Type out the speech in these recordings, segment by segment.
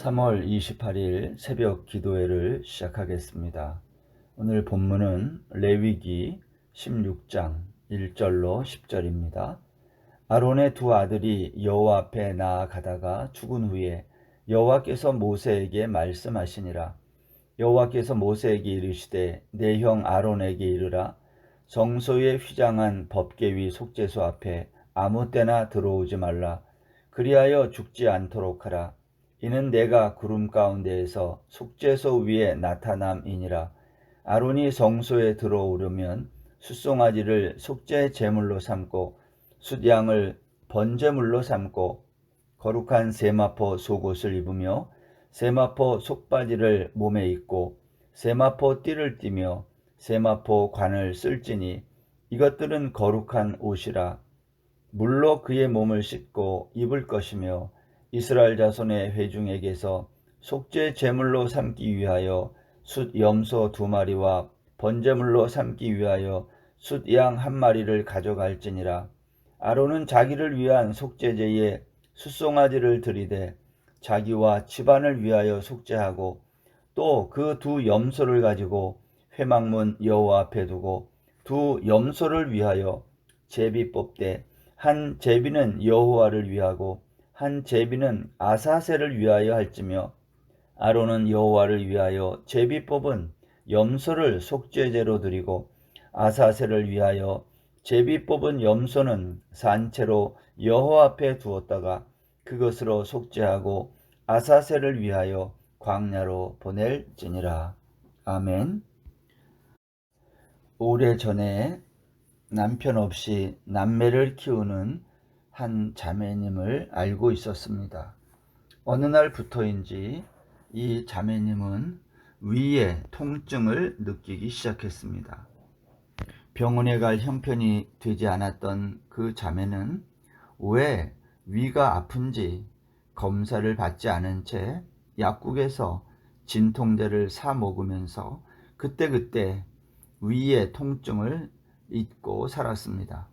3월 28일 새벽 기도회를 시작하겠습니다. 오늘 본문은 레위기 16장 1절로 10절입니다. 아론의 두 아들이 여호와 앞에 나아가다가 죽은 후에 여호와께서 모세에게 말씀하시니라 여호와께서 모세에게 이르시되 내 형 아론에게 이르라 정소에 휘장한 법계위 속죄소 앞에 아무 때나 들어오지 말라 그리하여 죽지 않도록 하라 이는 내가 구름 가운데에서 속죄소 위에 나타남이니라. 아론이 성소에 들어오려면 숫송아지를 속죄 제물로 삼고 숫양을 번제물로 삼고 거룩한 세마포 속옷을 입으며 세마포 속바지를 몸에 입고 세마포 띠를 띠며 세마포 관을 쓸지니 이것들은 거룩한 옷이라. 물로 그의 몸을 씻고 입을 것이며 이스라엘 자손의 회중에게서 속죄 제물로 삼기 위하여 숫 염소 두 마리와 번제물로 삼기 위하여 숫 양 한 마리를 가져갈지니라. 아론은 자기를 위한 속죄제에 숫송아지를 들이되 자기와 집안을 위하여 속죄하고 또 그 두 염소를 가지고 회막문 여호와 앞에 두고 두 염소를 위하여 제비 뽑되 한 제비는 여호와를 위하고 한 제비는 아사셀을 위하여 할지며 아론은 여호와를 위하여 제비 뽑은 염소를 속죄제로 드리고 아사셀을 위하여 제비 뽑은 염소는 산채로 여호와 앞에 두었다가 그것으로 속죄하고 아사셀을 위하여 광야로 보낼지니라. 아멘. 오래전에 남편 없이 남매를 키우는 한 자매님을 알고 있었습니다. 어느 날부터인지 이 자매님은 위에 통증을 느끼기 시작했습니다. 병원에 갈 형편이 되지 않았던 그 자매는 왜 위가 아픈지 검사를 받지 않은 채 약국에서 진통제를 사 먹으면서 그때그때 위의 통증을 잊고 살았습니다.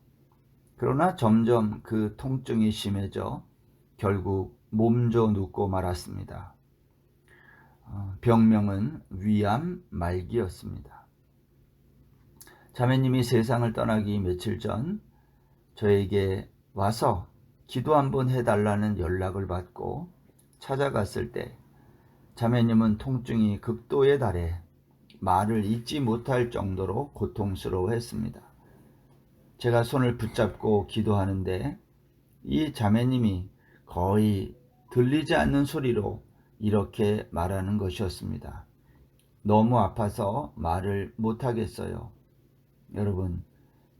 그러나 점점 그 통증이 심해져 결국 몸져 눕고 말았습니다. 어, 병명은 위암 말기였습니다. 자매님이 세상을 떠나기 며칠 전 저에게 와서 기도 한번 해달라는 연락을 받고 찾아갔을 때 자매님은 통증이 극도에 달해 말을 잇지 못할 정도로 고통스러워 했습니다. 제가 손을 붙잡고 기도하는데 이 자매님이 거의 들리지 않는 소리로 이렇게 말하는 것이었습니다. 너무 아파서 말을 못하겠어요. 여러분,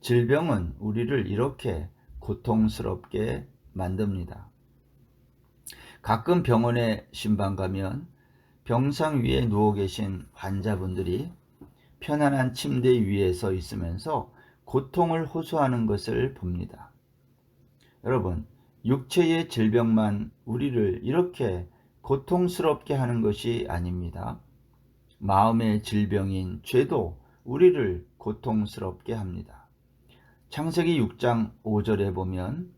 질병은 우리를 이렇게 고통스럽게 만듭니다. 가끔 병원에 신방 가면 병상 위에 누워 계신 환자분들이 편안한 침대 위에 서 있으면서 고통을 호소하는 것을 봅니다. 여러분, 육체의 질병만 우리를 이렇게 고통스럽게 하는 것이 아닙니다. 마음의 질병인 죄도 우리를 고통스럽게 합니다. 창세기 6장 5절에 보면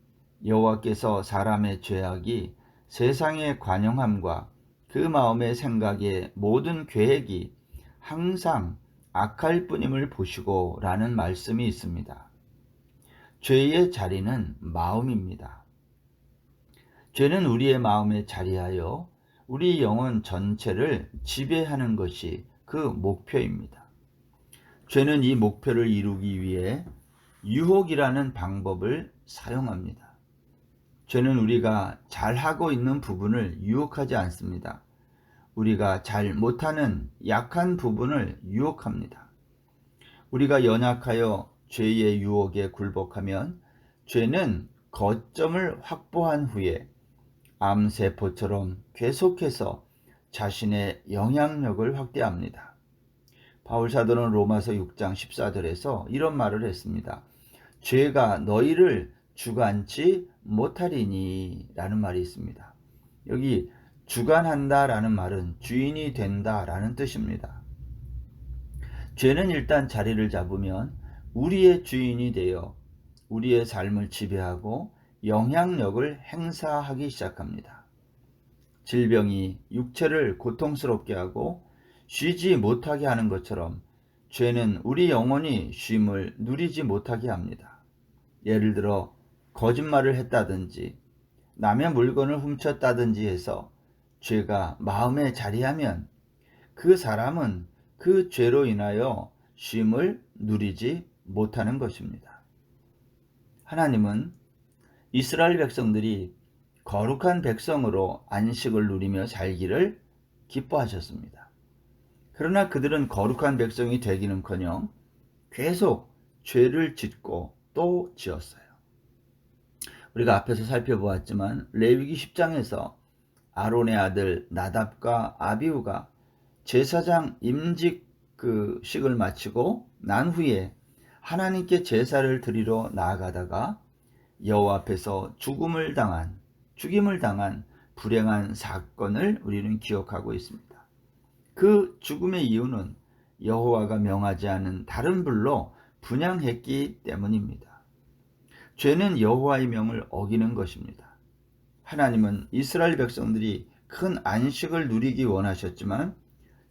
여호와께서 사람의 죄악이 세상의 관용함과 그 마음의 생각의 모든 계획이 항상 악할 뿐임을 보시고 라는 말씀이 있습니다. 죄의 자리는 마음입니다. 죄는 우리의 마음에 자리하여 우리 영혼 전체를 지배하는 것이 그 목표입니다. 죄는 이 목표를 이루기 위해 유혹이라는 방법을 사용합니다. 죄는 우리가 잘하고 있는 부분을 유혹하지 않습니다. 우리가 잘 못하는 약한 부분을 유혹합니다. 우리가 연약하여 죄의 유혹에 굴복하면 죄는 거점을 확보한 후에 암세포처럼 계속해서 자신의 영향력을 확대합니다. 바울 사도는 로마서 6장 14절에서 이런 말을 했습니다. 죄가 너희를 주관치 못하리니 라는 말이 있습니다. 여기 주관한다 라는 말은 주인이 된다 라는 뜻입니다. 죄는 일단 자리를 잡으면 우리의 주인이 되어 우리의 삶을 지배하고 영향력을 행사하기 시작합니다. 질병이 육체를 고통스럽게 하고 쉬지 못하게 하는 것처럼 죄는 우리 영혼이 쉼을 누리지 못하게 합니다. 예를 들어 거짓말을 했다든지 남의 물건을 훔쳤다든지 해서 죄가 마음에 자리하면 그 사람은 그 죄로 인하여 쉼을 누리지 못하는 것입니다. 하나님은 이스라엘 백성들이 거룩한 백성으로 안식을 누리며 살기를 기뻐하셨습니다. 그러나 그들은 거룩한 백성이 되기는커녕 계속 죄를 짓고 또 지었어요. 우리가 앞에서 살펴보았지만 레위기 10장에서 아론의 아들 나답과 아비우가 제사장 임직 그 식을 마치고 난 후에 하나님께 제사를 드리러 나아가다가 여호와 앞에서 죽음을 당한 죽임을 당한 불행한 사건을 우리는 기억하고 있습니다. 그 죽음의 이유는 여호와가 명하지 않은 다른 불로 분양했기 때문입니다. 죄는 여호와의 명을 어기는 것입니다. 하나님은 이스라엘 백성들이 큰 안식을 누리기 원하셨지만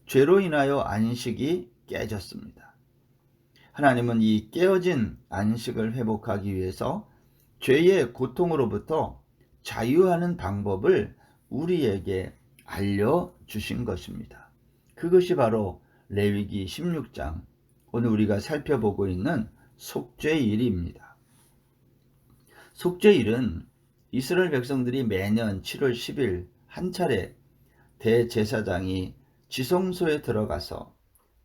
죄로 인하여 안식이 깨졌습니다. 하나님은 이 깨어진 안식을 회복하기 위해서 죄의 고통으로부터 자유하는 방법을 우리에게 알려주신 것입니다. 그것이 바로 레위기 16장, 오늘 우리가 살펴보고 있는 속죄일입니다. 속죄일은 이스라엘 백성들이 매년 7월 10일 한 차례 대제사장이 지성소에 들어가서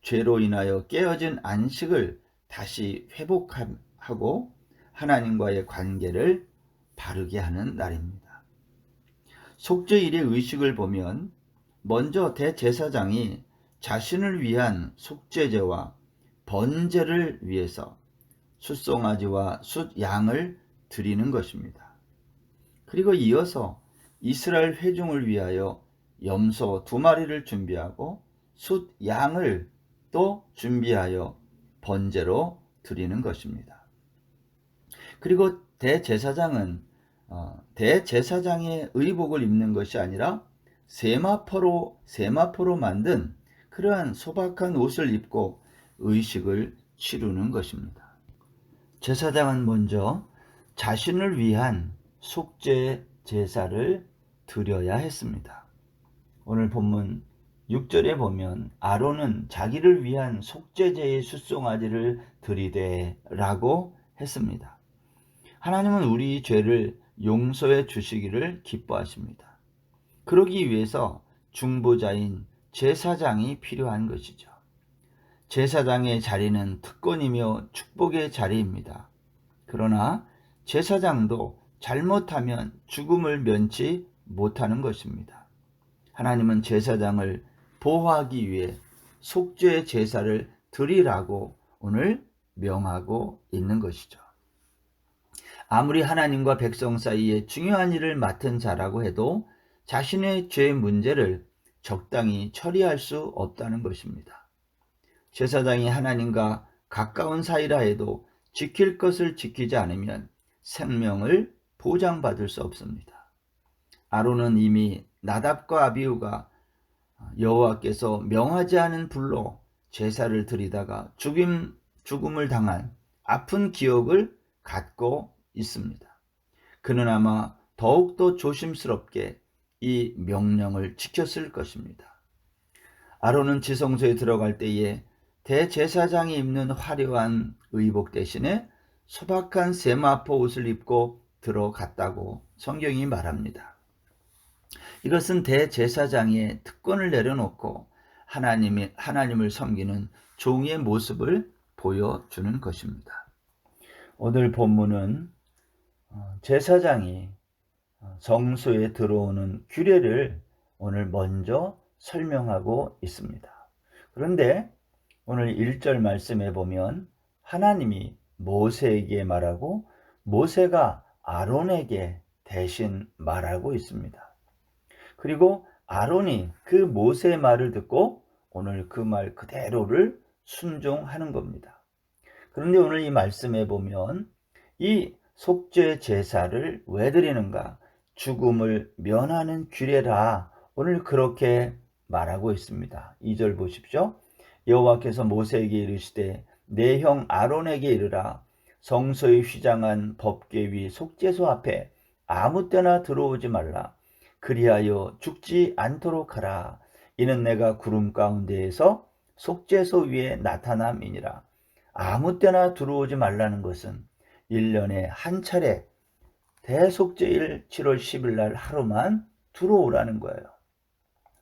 죄로 인하여 깨어진 안식을 다시 회복하고 하나님과의 관계를 바르게 하는 날입니다. 속죄일의 의식을 보면 먼저 대제사장이 자신을 위한 속죄제와 번제를 위해서 숫송아지와 숫양을 드리는 것입니다. 그리고 이어서 이스라엘 회중을 위하여 염소 두 마리를 준비하고 숫 양을 또 준비하여 번제로 드리는 것입니다. 그리고 대제사장은 어, 대제사장의 의복을 입는 것이 아니라 세마포로 세마포로 만든 그러한 소박한 옷을 입고 의식을 치르는 것입니다. 제사장은 먼저 자신을 위한 속죄 제사를 드려야 했습니다. 오늘 본문 6절에 보면 아론은 자기를 위한 속죄제의 숫송아지를 드리되라고 했습니다. 하나님은 우리 죄를 용서해 주시기를 기뻐하십니다. 그러기 위해서 중보자인 제사장이 필요한 것이죠. 제사장의 자리는 특권이며 축복의 자리입니다. 그러나 제사장도 잘못하면 죽음을 면치 못하는 것입니다. 하나님은 제사장을 보호하기 위해 속죄 제사를 드리라고 오늘 명하고 있는 것이죠. 아무리 하나님과 백성 사이에 중요한 일을 맡은 자라고 해도 자신의 죄 문제를 적당히 처리할 수 없다는 것입니다. 제사장이 하나님과 가까운 사이라 해도 지킬 것을 지키지 않으면 생명을 보장받을 수 없습니다. 아론은 이미 나답과 아비우가 여호와께서 명하지 않은 불로 제사를 드리다가 죽임 죽음을 당한 아픈 기억을 갖고 있습니다. 그는 아마 더욱더 조심스럽게 이 명령을 지켰을 것입니다. 아론은 지성소에 들어갈 때에 대제사장이 입는 화려한 의복 대신에 소박한 세마포 옷을 입고 들어갔다고 성경이 말합니다. 이것은 대제사장의 특권을 내려놓고 하나님이, 하나님을 섬기는 종의 모습을 보여주는 것입니다. 오늘 본문은 어, 제사장이 정소에 들어오는 규례를 오늘 먼저 설명하고 있습니다. 그런데 오늘 1절 말씀에 보면 하나님이 모세에게 말하고 모세가 아론에게 대신 말하고 있습니다. 그리고 아론이 그 모세의 말을 듣고 오늘 그 말 그대로를 순종하는 겁니다. 그런데 오늘 이 말씀에 보면 이 속죄 제사를 왜 드리는가? 죽음을 면하는 규례라 오늘 그렇게 말하고 있습니다. 2절 보십시오. 여호와께서 모세에게 이르시되 내 형 아론에게 이르라 성소에 휘장한 법궤 위 속죄소 앞에 아무 때나 들어오지 말라 그리하여 죽지 않도록 하라 이는 내가 구름 가운데에서 속죄소 위에 나타남이니라 아무 때나 들어오지 말라는 것은 1년에 한 차례 대속죄일 7월 10일 날 하루만 들어오라는 거예요.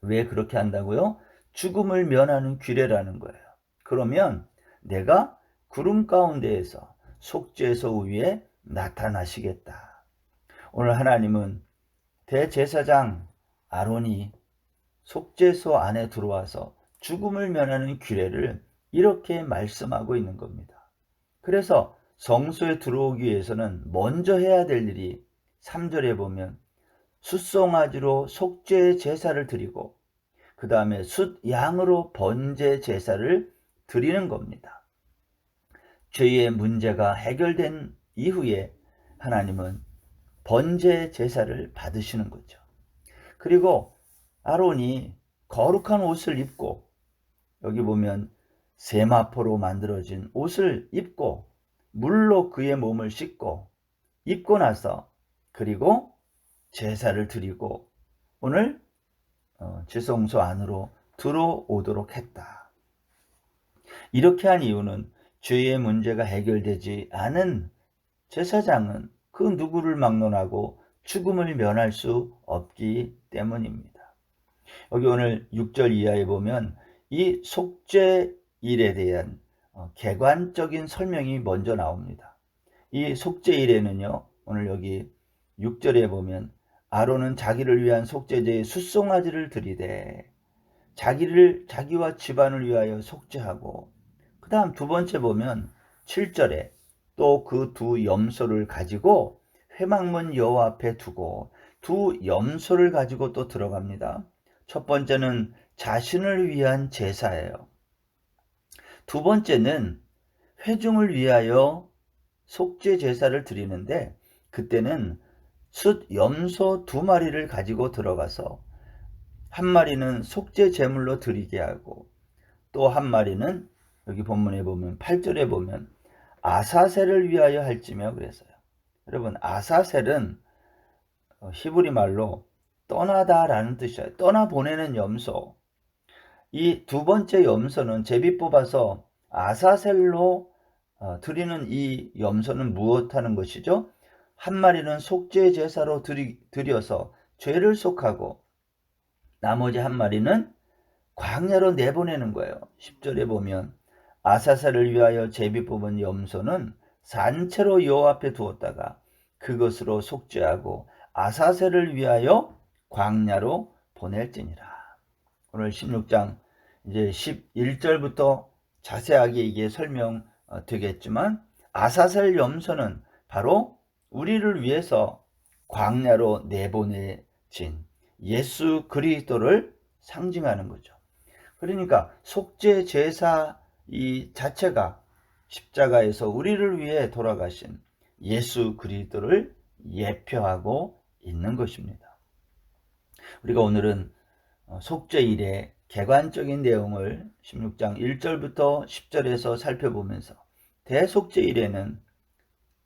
왜 그렇게 한다고요? 죽음을 면하는 규례라는 거예요. 그러면 내가 구름 가운데에서 속죄소 위에 나타나시겠다. 오늘 하나님은 대제사장 아론이 속죄소 안에 들어와서 죽음을 면하는 규례를 이렇게 말씀하고 있는 겁니다. 그래서 성소에 들어오기 위해서는 먼저 해야 될 일이 3절에 보면 숫송아지로 속죄 제사를 드리고 그 다음에 숫양으로 번제 제사를 드리는 겁니다. 죄의 문제가 해결된 이후에 하나님은 번제 제사를 받으시는 거죠. 그리고 아론이 거룩한 옷을 입고 여기 보면 세마포로 만들어진 옷을 입고 물로 그의 몸을 씻고 입고 나서 그리고 제사를 드리고 오늘 어, 지성소 안으로 들어오도록 했다. 이렇게 한 이유는 죄의 문제가 해결되지 않은 제사장은 그 누구를 막론하고 죽음을 면할 수 없기 때문입니다. 여기 오늘 6절 이하에 보면 이 속죄 일에 대한 어, 개관적인 설명이 먼저 나옵니다. 이 속죄 일에는요, 오늘 여기 6절에 보면 아론은 자기를 위한 속죄제에 숫송아지를 드리되 자기를 자기와 집안을 위하여 속죄하고 그 다음 두 번째 보면 7절에 또 그 두 염소를 가지고 회막문 여호와 앞에 두고 두 염소를 가지고 또 들어갑니다. 첫 번째는 자신을 위한 제사예요. 두 번째는 회중을 위하여 속죄 제사를 드리는데 그때는 숫 염소 두 마리를 가지고 들어가서 한 마리는 속죄 제물로 드리게 하고 또 한 마리는 여기 본문에 보면 8절에 보면 아사셀을 위하여 할지며 그랬어요. 여러분 아사셀은 어, 히브리 말로 떠나다라는 뜻이에요. 떠나 보내는 염소. 이 두 번째 염소는 제비 뽑아서 아사셀로 어, 드리는 이 염소는 무엇하는 것이죠? 한 마리는 속죄 제사로 드리, 드려서 죄를 속하고 나머지 한 마리는 광야로 내보내는 거예요. 10절에 보면 아사사를 위하여 제비 뽑은 염소는 산채로 여호 앞에 두었다가 그것으로 속죄하고 아사세를 위하여 광야로 보낼지니라. 오늘 16장 이제 11절부터 자세하게 이게 설명되겠지만 아사셀 염소는 바로 우리를 위해서 광야로 내보내진 예수 그리스도를 상징하는 거죠. 그러니까 속죄 제사 이 자체가 십자가에서 우리를 위해 돌아가신 예수 그리스도를 예표하고 있는 것입니다. 우리가 오늘은 어, 속죄일의 개관적인 내용을 16장 1절부터 10절에서 살펴보면서 대속죄일에는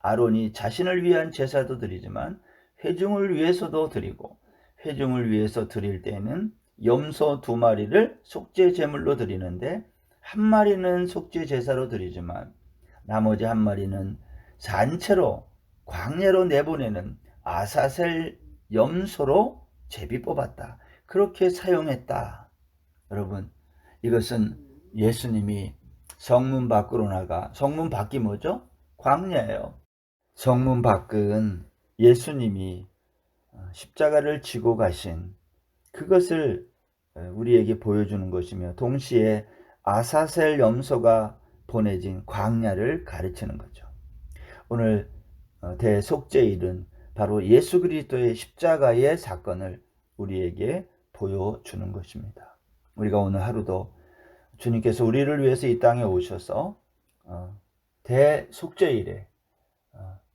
아론이 자신을 위한 제사도 드리지만 회중을 위해서도 드리고 회중을 위해서 드릴 때는 염소 두 마리를 속죄 제물로 드리는데 한 마리는 속죄 제사로 드리지만 나머지 한 마리는 산채로 광야로 내보내는 아사셀 염소로 제비 뽑았다. 그렇게 사용했다. 여러분, 이것은 예수님이 성문 밖으로 나가, 성문 밖이 뭐죠? 광야예요. 성문 밖은 예수님이 어, 십자가를 지고 가신 그것을 어, 우리에게 보여주는 것이며 동시에 아사셀 염소가 보내진 광야를 가르치는 거죠. 오늘 어, 대속죄일은 바로 예수 그리스도의 십자가의 사건을 우리에게 보여주는 것입니다. 우리가 오늘 하루도 주님께서 우리를 위해서 이 땅에 오셔서 대속죄일에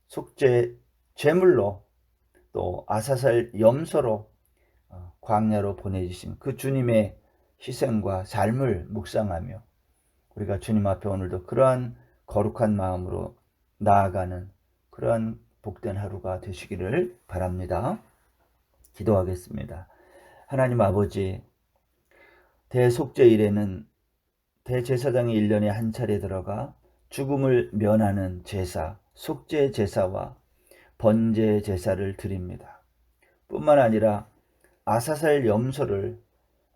속죄 제물로 또 아사살 염소로 어, 광야로 보내주신 그 주님의 희생과 삶을 묵상하며 우리가 주님 앞에 오늘도 그러한 거룩한 마음으로 나아가는 그러한 복된 하루가 되시기를 바랍니다. 기도하겠습니다. 하나님 아버지, 대속제일에는 대제사장이 1년에 한 차례 들어가 죽음을 면하는 제사, 속죄 제사와 번제 제사를 드립니다. 뿐만 아니라 아사살 염소를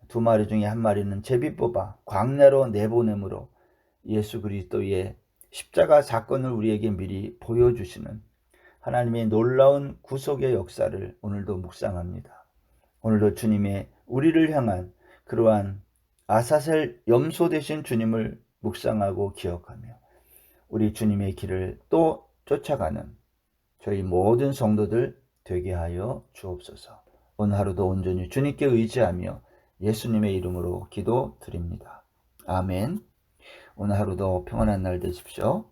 두 마리 중에 한 마리는 제비 뽑아 광야로 내보내므로 예수 그리스도의 십자가 사건을 우리에게 미리 보여주시는 하나님의 놀라운 구속의 역사를 오늘도 묵상합니다. 오늘도 주님의 우리를 향한 그러한 아사셀 염소 되신 주님을 묵상하고 기억하며 우리 주님의 길을 또 쫓아가는 저희 모든 성도들 되게 하여 주옵소서. 오늘 하루도 온전히 주님께 의지하며 예수님의 이름으로 기도 드립니다. 아멘. 오늘 하루도 평안한 날 되십시오.